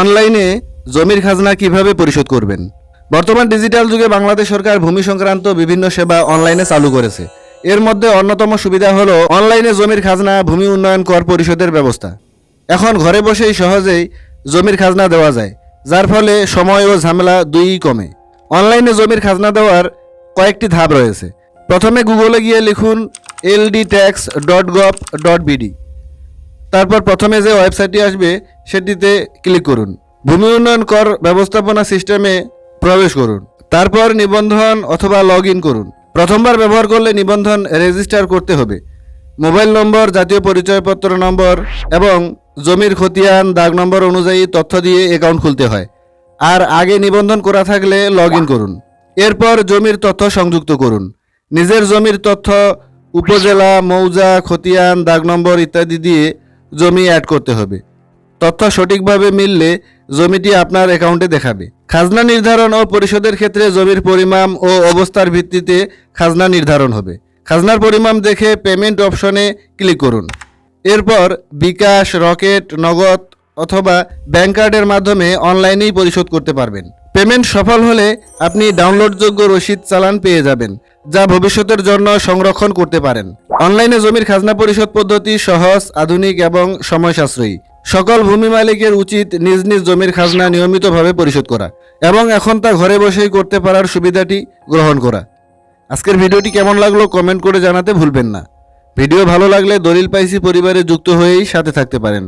অনলাইনে জমির খাজনা কীভাবে পরিশোধ করবেন? বর্তমান ডিজিটাল যুগে বাংলাদেশ সরকার ভূমি সংক্রান্ত বিভিন্ন সেবা অনলাইনে চালু করেছে। এর মধ্যে অন্যতম সুবিধা হলো অনলাইনে জমির খাজনা ভূমি উন্নয়ন কর পরিশোধের ব্যবস্থা। এখন ঘরে বসেই সহজেই জমির খাজনা দেওয়া যায়, যার ফলে সময় ও ঝামেলা দুইই কমে। অনলাইনে জমির খাজনা দেওয়ার কয়েকটি ধাপ রয়েছে। প্রথমে গুগলে গিয়ে লিখুন এলডি tax dot gov dot BD তারপর প্রথমে যে ওয়েবসাইটটি আসবে, সেটিতে ক্লিক করুন। ভূমি উন্নয়ন কর ব্যবস্থাপনা সিস্টেমে প্রবেশ করুন। তারপর নিবন্ধন অথবা লগ করুন। প্রথমবার ব্যবহার করলে নিবন্ধন রেজিস্টার করতে হবে। মোবাইল নম্বর, জাতীয় পরিচয়পত্র নম্বর এবং জমির খতিয়ান, দাগ নম্বর অনুযায়ী তথ্য দিয়ে অ্যাকাউন্ট খুলতে হয়। আর আগে নিবন্ধন করা থাকলে লগ করুন। এরপর জমির তথ্য সংযুক্ত করুন। নিজের জমির তথ্য, উপজেলা, মৌজা, খতিয়ান, দাগ নম্বর ইত্যাদি দিয়ে জমি অ্যাড করতে হবে। তথ্য সঠিকভাবে মিললে জমিটি আপনার অ্যাকাউন্টে দেখাবে। খাজনা নির্ধারণ ও পরিশোধের ক্ষেত্রে জমির পরিমাণ ও অবস্থার ভিত্তিতে খাজনা নির্ধারণ হবে। খাজনার পরিমাণ দেখে পেমেন্ট অপশনে ক্লিক করুন। এরপর বিকাশ, রকেট, নগদ অথবা ব্যাংক কার্ডের মাধ্যমে অনলাইনেই পরিশোধ করতে পারবেন। পেমেন্ট সফল হলে আপনি ডাউনলোডযোগ্য রসিদ চালান পেয়ে যাবেন, যা ভবিষ্যতের জন্য সংরক্ষণ করতে পারেন। অনলাইনে জমির খাজনা পরিশোধ পদ্ধতি সহজ, আধুনিক এবং সময় সাশ্রয়ী সকল ভূমি মালিকের উচিত নিজ নিজ জমির খাজনা নিয়মিতভাবে পরিশোধ করা এবং এখন তা ঘরে বসেই করতে পারার সুবিধাটি গ্রহণ করা। আজকের ভিডিওটি কেমন লাগল কমেন্ট করে জানাতে ভুলবেন না। ভিডিও ভালো লাগলে দলিল পাইসি পরিবারে যুক্ত হয়েই সাথে থাকতে পারেন।